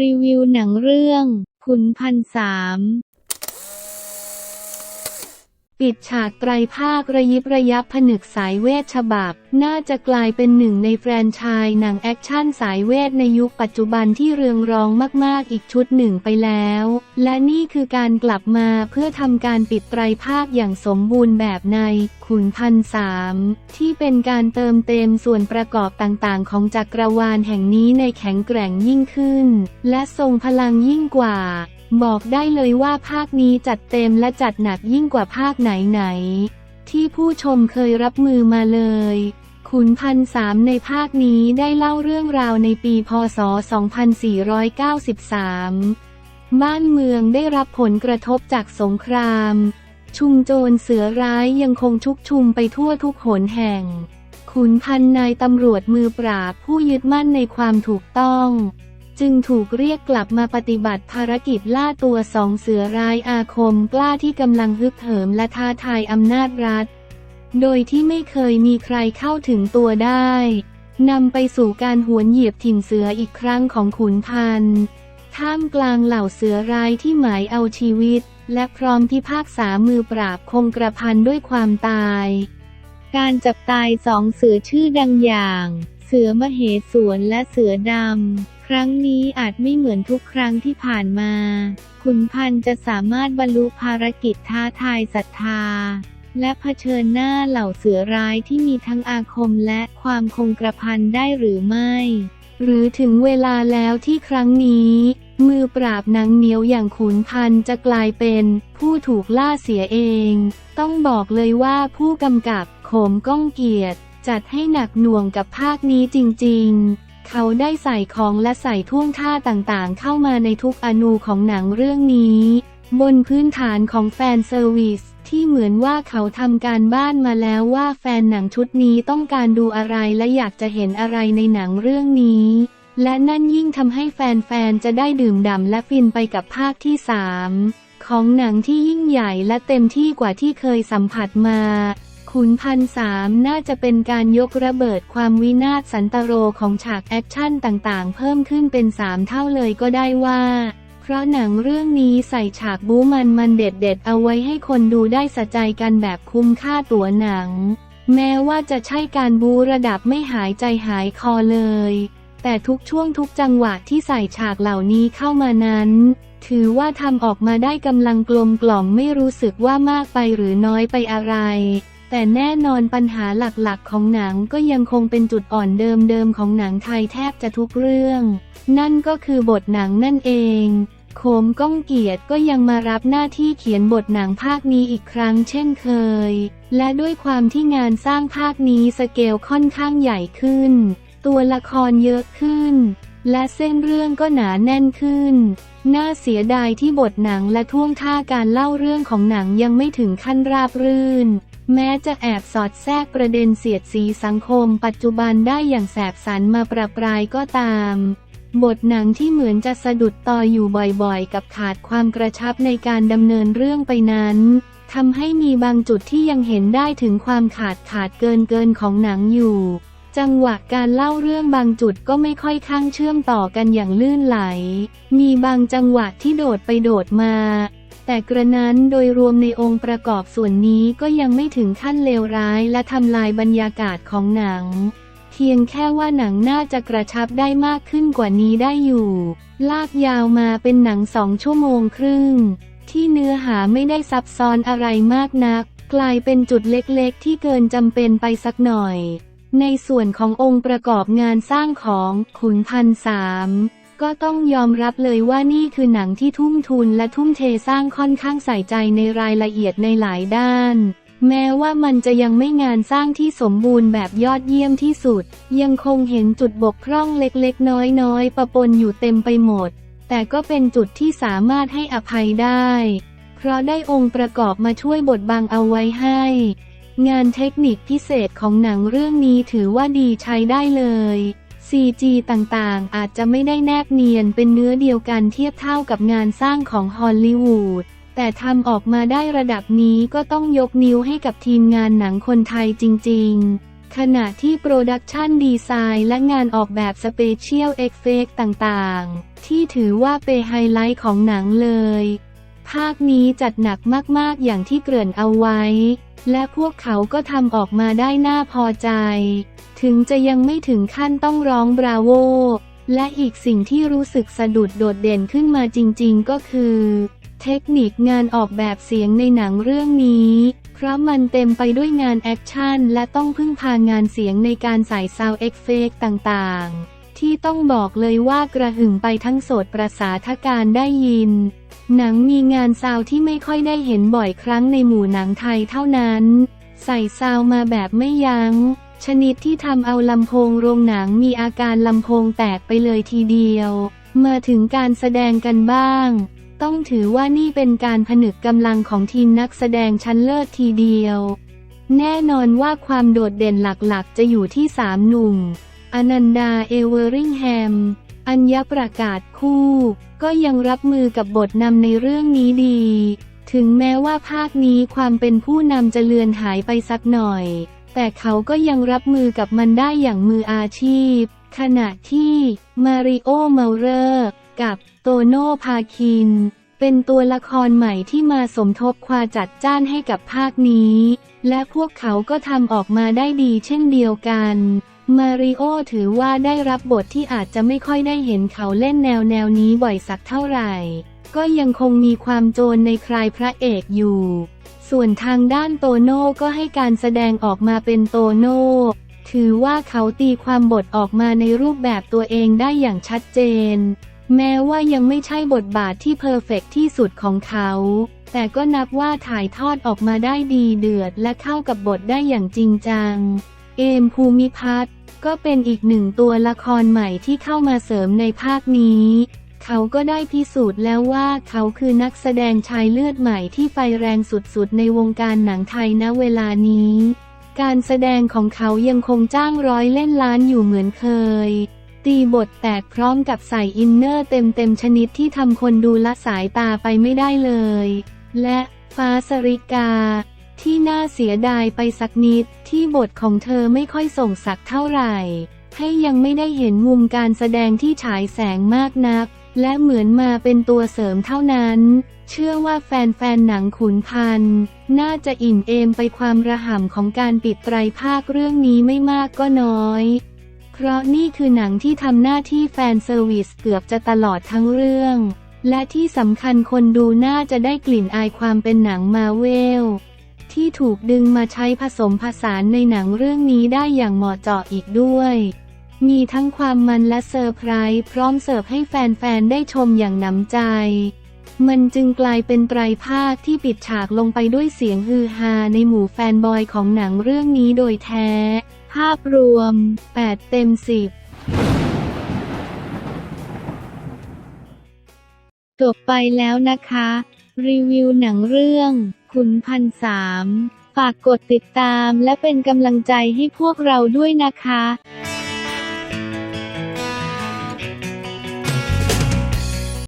รีวิวหนังเรื่องขุนพันสาม ปิดฉากไตรภาคระยิบระยับผนึกสายเวทฉบับ น่าจะกลายเป็นหนึ่งในแฟรนไชส์หนังแอคชั่นสายเวทในยุคปัจจุบันที่เรืองรองมาก ๆ อีกชุดหนึ่งไปแล้ว และนี่คือการกลับมาเพื่อทำการปิดไตรภาคอย่างสมบูรณ์แบบใน ขุนพันสามที่เป็นการเติมเต็มส่วนประกอบต่าง ๆ ของจักรวาลแห่งนี้ในแข็งแกร่งยิ่งขึ้น และทรงพลังยิ่งกว่า บอกได้เลยว่าภาคนี้จัดเต็มและจัดหนักยิ่งกว่าภาคไหนๆที่ผู้ชมเคยรับมือมาเลย ขุนพันสามในภาคนี้ได้เล่าเรื่องราวในปีพศ 2493 บ้านเมืองได้รับผลกระทบจากสงคราม ชุมโจรเสือร้ายยังคงชุกชุมไปทั่วทุกหนแห่ง ขุนพันนายตำรวจมือปราบผู้ยึดมั่นในความถูกต้อง จึงถูกเรียกกลับมาปฏิบัติภารกิจล่าตัวสองเสือร้ายอาคมกล้าที่กำลังฮึกเหิมและท้าทายอำนาจรัฐ โดยที่ไม่เคยมีใครเข้าถึงตัวได้นำไปสู่การหวนเหยียบถิ่นเสืออีกครั้งของขุนพันธ์ท่ามกลางเหล่าเสือร้ายที่หมายเอาชีวิต และพร้อมที่ภาคษามือปราบคงกระพันด้วยความตาย การจับตายสองเสือชื่อดังอย่าง เสือมเหสวนและเสือดำ ครั้งนี้อาจไม่เหมือนทุกครั้งที่ผ่านมา ขุนพันธ์จะสามารถบรรลุภารกิจท้าทายศรัทธา และเผชิญหน้าเหล่าเสือร้ายที่มีทั้งอาคมและความคงกระพันได้หรือไม่ หรือถึงเวลาแล้วที่ครั้งนี้ มือปราบนังเหนียวอย่างขุนพันธ์จะกลายเป็นผู้ถูกล่าเสียเอง ต้องบอกเลยว่าผู้กำกับโขมก้องเกียรติจัดให้หนักหน่วงกับภาคนี้จริง ๆ เขาได้ใส่ของและใส่ท่วงท่าต่างๆ เข้ามาในทุกอนูของหนังเรื่องนี้ บนพื้นฐานของแฟนเซอร์วิสที่เหมือนว่าเขาทำการบ้านมาแล้วว่าแฟนหนังชุดนี้ต้องการดูอะไรและอยากจะเห็นอะไรในหนังเรื่องนี้ และนั่นยิ่งทำให้แฟนๆ จะได้ดื่มด่ำและฟินไปกับภาคที่ 3 ของหนังที่ยิ่งใหญ่และเต็มที่กว่าที่เคยสัมผัสมา ขุนพันสามน่าจะเป็นการยกระเบิดความวินาศสันตโรของฉากแอคชั่นต่างๆ เพิ่มขึ้นเป็นสามเท่าเลยก็ได้ว่า เพราะหนังเรื่องนี้ใส่ฉากบู๊มันมันเด็ดๆ เอาไว้ให้คนดูได้สะใจกันแบบคุ้มค่าตั๋วหนัง แม้ว่าจะใช่การบู๊ระดับไม่หายใจหายคอเลย แต่ทุกช่วงทุกจังหวะที่ใส่ฉากเหล่านี้เข้ามานั้นถือว่าทำออกมาได้กำลังกลมกล่อมไม่รู้สึกว่ามากไปหรือน้อยไปอะไร แต่แน่นอนปัญหาหลักๆ ของหนังก็ยังคงเป็นจุดอ่อนเดิมๆของหนังไทยแทบจะทุกเรื่อง นั่นก็คือบทหนังนั่นเองโคมก้องเกียรติก็ยังมารับหน้าที่เขียนบทหนังภาคนี้อีกครั้งเช่นเคย และด้วยความที่งานสร้างภาคนี้สเกลค่อนข้างใหญ่ขึ้น ตัวละครเยอะขึ้น และเส้นเรื่องก็หนาแน่นขึ้น น่าเสียดายที่บทหนังและท่วงท่าการเล่าเรื่องของหนังยังไม่ถึงขั้นราบรื่น แม้จะแอบสอดแทรกประเด็นเสียดสีสังคม ปัจจุบันได้อย่างแสบสันมาประปรายก็ตาม บทหนังที่เหมือนจะสะดุดต่ออยู่บ่อยๆ กับขาดความกระชับในการดำเนินเรื่องไปนั้นทำให้มีบางจุดที่ยังเห็นได้ถึงความขาดขาดเกินเกินของหนังอยู่ จังหวะการเล่าเรื่องบางจุดก็ไม่ค่อยข้างเชื่อมต่อกันอย่างลื่นไหล มีบางจังหวะที่โดดไปโดดมา แต่กระนั้นโดยรวมในองค์ประกอบส่วนนี้ก็ยังไม่ถึงขั้นเลวร้ายและทำลายบรรยากาศของหนัง เพียงแค่ว่าหนังน่าจะกระชับได้มากขึ้นกว่านี้ได้อยู่ ลากยาวมาเป็นหนังสองชั่วโมงครึ่ง ที่เนื้อหาไม่ได้ซับซ้อนอะไรมากนัก กลายเป็นจุดเล็กๆ ที่เกินจำเป็นไปสักหน่อย ในส่วนขององค์ประกอบงานสร้างของขุนพันสาม ก็ต้องยอมรับเลยว่านี่คือหนังที่ทุ่มทุนและทุ่มเทสร้างค่อนข้างใส่ใจในรายละเอียดในหลายด้าน แม้ว่ามันจะยังไม่งานสร้างที่สมบูรณ์แบบยอดเยี่ยมที่สุด ยังคงเห็นจุดบกพร่องเล็กๆ น้อยๆ ประปนอยู่เต็มไปหมด แต่ก็เป็นจุดที่สามารถให้อภัยได้ เพราะได้องค์ประกอบมาช่วยบดบังเอาไว้ให้ งานเทคนิคพิเศษของหนังเรื่องนี้ถือว่าดีใช้ได้เลย CG ต่างๆ อาจจะไม่ได้แนบเนียนเป็นเนื้อเดียวกันเทียบเท่ากับงานสร้างของฮอลลีวูด แต่ทำออกมาได้ระดับนี้ก็ต้องยกนิ้วให้กับทีมงานหนังคนไทยจริง ๆ ขณะที่โปรดักชันดีไซน์และงานออกแบบสเปเชียลเอฟเฟกต่างๆ ที่ถือว่าเป็นไฮไลท์ของหนังเลย ภาคนี้จัดหนักมากๆอย่างที่เกริ่นเอาไว้ และพวกเขาก็ทำออกมาได้น่าพอใจ ถึงจะยังไม่ถึงขั้นต้องร้องบราโว และอีกสิ่งที่รู้สึกสะดุดโดดเด่นขึ้นมาจริงๆก็คือ เทคนิคงานออกแบบเสียงในหนังเรื่องนี้ เพราะมันเต็มไปด้วยงานแอคชั่นและต้องพึ่งพางานเสียงในการใส่ซาวเอฟเฟกต่างๆ ที่ต้องบอกเลยว่ากระหึ่มไปทั้งโสดประสาทการได้ยิน หนังมีงานซาวที่ไม่ค่อยได้เห็นบ่อยครั้งในหมู่หนังไทยเท่านั้น ใส่ซาวมาแบบไม่ยัง้ง ชนิดที่ทำเอาลำโพงโรงหนังมีอาการลำโพงแตกไปเลยทีเดียว มาถึงการแสดงกันบ้าง ต้องถือว่านี่เป็นการผนึกกำลังของทีมนักแสดงชั้นเลิศทีเดียว แน่นอนว่าความโดดเด่นหลักๆ จะอยู่ที่สามหนุ่ม อนันดา เอเวอริงแฮม อัญญประกาศคู่ ก็ยังรับมือกับบทนำในเรื่องนี้ดี ถึงแม้ว่าภาคนี้ความเป็นผู้นำจะเลือนหายไปสักหน่อย แต่เขาก็ยังรับมือกับมันได้อย่างมืออาชีพ ขณะที่มาริโอเมาเรอร์กับโตโน่พาคิน เป็นตัวละครใหม่ที่มาสมทบความจัดจ้านให้กับภาคนี้ และพวกเขาก็ทำออกมาได้ดีเช่นเดียวกัน มาริโอถือว่าได้รับบทที่อาจจะไม่ค่อยได้เห็นเขาเล่นแนวแนวนี้บ่อยสักเท่าไหร่ ก็ยังคงมีความโจรในคลายพระเอกอยู่ ส่วนทางด้านโตโน่ก็ให้การแสดงออกมาเป็นโตโน่ถือว่าเขาตีความบทออกมาในรูปแบบตัวเองได้อย่างชัดเจน แม้ว่ายังไม่ใช่บทบาทที่เพอร์เฟกที่สุดของเขา แต่ก็นับว่าถ่ายทอดออกมาได้ดีเดือดและเข้ากับบทได้อย่างจริงจัง เอมภูมิพัฒน์ ก็เป็นอีกหนึ่งตัวละครใหม่ที่เข้ามาเสริมในภาคนี้ เขาก็ได้พิสูจน์แล้วว่าเขาคือนักแสดงชายเลือดใหม่ที่ไฟแรงสุดๆ ในวงการหนังไทยณเวลานี้ การแสดงของเขายังคงจ้างร้อยเล่นล้านอยู่เหมือนเคย ตีบทแตกพร้อมกับใส่อินเนอร์เต็มๆชนิดที่ทำคนดูละสายตาไปไม่ได้เลย และฟ้าสริกา ที่น่าเสียดายไปสักนิดที่บทของเธอไม่ค่อยส่งสักเท่าไหร่ ให้ยังไม่ได้เห็นมุมการแสดงที่ฉายแสงมากนัก และเหมือนมาเป็นตัวเสริมเท่านั้น เชื่อว่าแฟนๆหนังขุนพันน่าจะอิ่มเอมไปความระห่ำของการปิดไตรภาคเรื่องนี้ไม่มากก็น้อย เพราะนี่คือหนังที่ทำหน้าที่แฟนเซอร์วิสเกือบจะตลอดทั้งเรื่อง และที่สำคัญคนดูน่าจะได้กลิ่นอายความเป็นหนังมาเวล ที่ถูกดึงมาใช้ผสมผสานในหนังเรื่องนี้ได้อย่างเหมาะเจาะอีกด้วย มีทั้งความมันและเซอร์ไพรส์พร้อมเสิร์ฟให้แฟนๆ ได้ชมอย่างหนำใจ มันจึงกลายเป็นไตรภาคที่ปิดฉากลงไปด้วยเสียงฮือฮาในหมู่แฟนบอยของหนังเรื่องนี้โดยแท้ ภาพรวม 8 เต็ม 10จบไปแล้วนะคะ รีวิวหนังเรื่อง ขุนพันสามฝากกดติดตามและเป็นกำลังใจให้พวกเราด้วยนะคะ